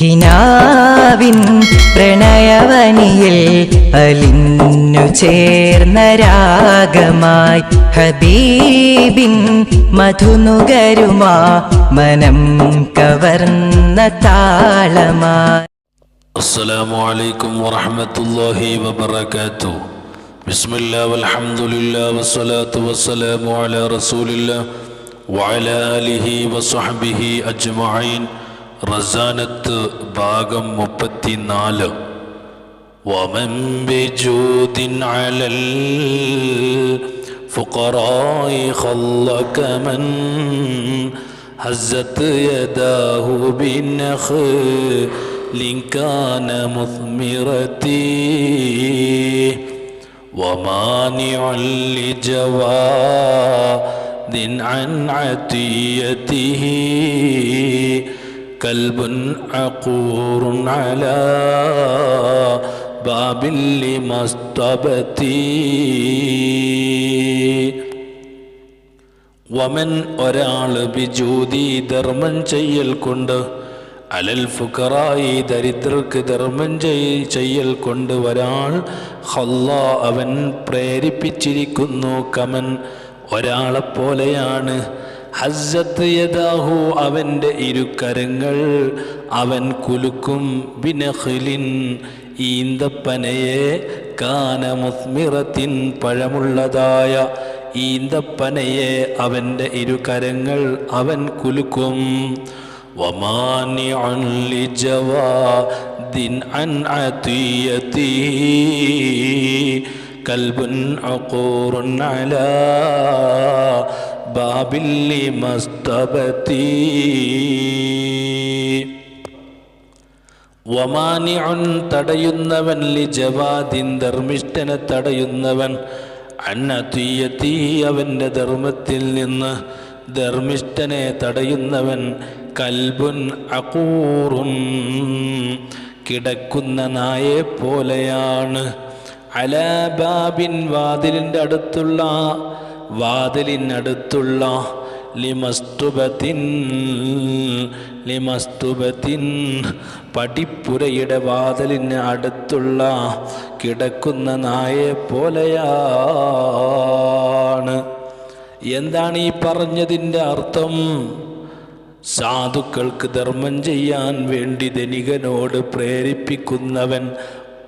കിനാവിൻ പ്രണയവനിയിൽ അലിഞ്ഞു ചേർന്ന രാഗമായി ഹബീബിൻ മധുനുകരുമാ മനം കവർന്ന താളമായി السلام عليكم ورحمة الله وبركاته بسم الله والحمد لله والصلاة والسلام على رسول الله وعلى آله وصحبه أجمعين باغم مبتي نال ومن بجود على الفقراء خلق من هزت يداه بنخل كان مثمرتي ومانع لجواد عن عتيته كلب عقور على باب لمستبتي വമൻ ഒരാൾ ബിജൂതി ധർമ്മം ചെയ്യൽ കൊണ്ട് അലൽ ഫുക്കറായി ദരിദ്രർക്ക് ധർമ്മം ചെയ്- ചെയ്യൽ കൊണ്ട് ഒരാൾ ഹല്ല അവൻ പ്രേരിപ്പിച്ചിരിക്കുന്നു കമൻ ഒരാളെപ്പോലെയാണ് ഹസ്സത്ത് യഥാഹു അവന്റെ ഇരുക്കരങ്ങൾ അവൻ കുലുക്കും. ബിനഹിലിൻ ഈന്തപ്പനയെ കാന മുസ്മിറത്തിൻ പഴമുള്ളതായ ഈന്തപ്പനയെ അവന്റെ ഇരുകരങ്ങൾ അവൻ കുലുക്കും. ദിൻ അൻ കൽബുൻ അക്കൂറുൻ على باب لمستبتي വമാനിഉൻ തടയുന്നവൻ ലി ജവാദിൻ ധർമ്മിഷ്ഠനെ തടയുന്നവൻ അന്നതീയത്തീ അവൻ്റെ ധർമ്മത്തിൽ നിന്ന് ധർമ്മിഷ്ഠനെ തടയുന്നവൻ കൽബുൻ അക്കൂറും കിടക്കുന്ന നായെ പോലെയാണ് അലാബാബിൻ വാതിലിൻ്റെ അടുത്തുള്ള വാതിലിനടുത്തുള്ള ലിമസ്തുബത്തിൻ ലിമസ്തുബത്തിൻ പടിപ്പുരയുടെ വാതിലിന് അടുത്തുള്ള കിടക്കുന്ന നായെ പോലെയാണ്. എന്താണ് ഈ പറഞ്ഞതിന്റെ അർത്ഥം? സാധുക്കൾക്ക് ധർമ്മം ചെയ്യാൻ വേണ്ടി ധനികനോട് പ്രേരിപ്പിക്കുന്നവൻ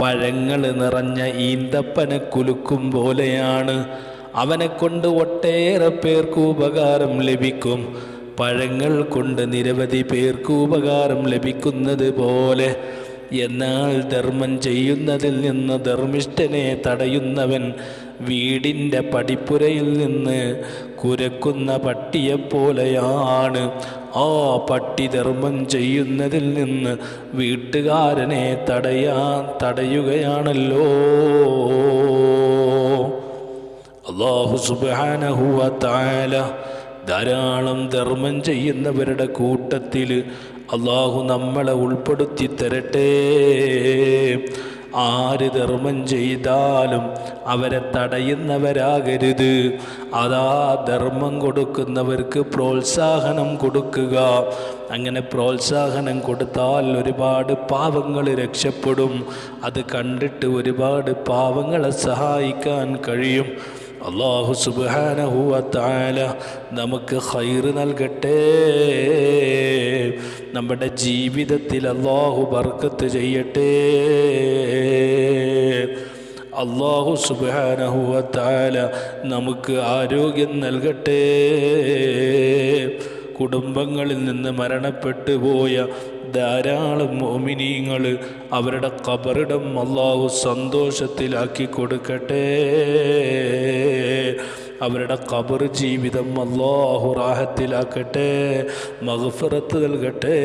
പഴങ്ങൾ നിറഞ്ഞ ഈന്തപ്പന കുലുക്കും പോലെയാണ്. അവനെ കൊണ്ട് ഒട്ടേറെ പേർക്ക് ഉപകാരം ലഭിക്കും. പഴങ്ങൾ കൊണ്ട് നിരവധി പേർക്ക് ഉപകാരം ലഭിക്കുന്നത് പോലെ. എന്നാൽ ധർമ്മം ചെയ്യുന്നതിൽ നിന്ന് ധർമ്മിഷ്ഠനെ തടയുന്നവൻ വീടിന്റെ പടിപ്പുരയിൽ നിന്ന് കുരക്കുന്ന പട്ടിയെപ്പോലെയാണ് ആ പട്ടി ധർമ്മം ചെയ്യുന്നതിൽ നിന്ന് വീട്ടുകാരനെ തടയാൻ തടയുകയാണല്ലോ. അള്ളാഹു സുബാനഹുവ താല ധാരാളം ധർമ്മം ചെയ്യുന്നവരുടെ കൂട്ടത്തിൽ അള്ളാഹു നമ്മളെ ഉൾപ്പെടുത്തി തരട്ടെ. ആര് ധർമ്മം ചെയ്താലും അവരെ തടയുന്നവരാകരുത്. അതാ ധർമ്മം കൊടുക്കുന്നവർക്ക് പ്രോത്സാഹനം കൊടുക്കുക. അങ്ങനെ പ്രോത്സാഹനം കൊടുത്താൽ ഒരുപാട് പാവങ്ങൾ രക്ഷപ്പെടും. അത് കണ്ടിട്ട് ഒരുപാട് പാവങ്ങളെ സഹായിക്കാൻ കഴിയും. അള്ളാഹു സുബാനഹുല നമുക്ക് ഹൈറ് നൽകട്ടെ. നമ്മുടെ ജീവിതത്തിൽ അള്ളാഹു ബർക്കത്ത് ചെയ്യട്ടെ. അള്ളാഹു സുബാനഹുല നമുക്ക് ആരോഗ്യം നൽകട്ടെ. കുടുംബങ്ങളിൽ നിന്ന് മരണപ്പെട്ടു പോയ ധാരാളം മോമിനീങ്ങൾ അവരുടെ കബറിടം അള്ളാഹു സന്തോഷത്തിലാക്കി കൊടുക്കട്ടെ. അവരുടെ കബർ ജീവിതം അള്ളാഹു റാഹത്തിലാക്കട്ടെ മഹഫറത്ത് നൽകട്ടെ.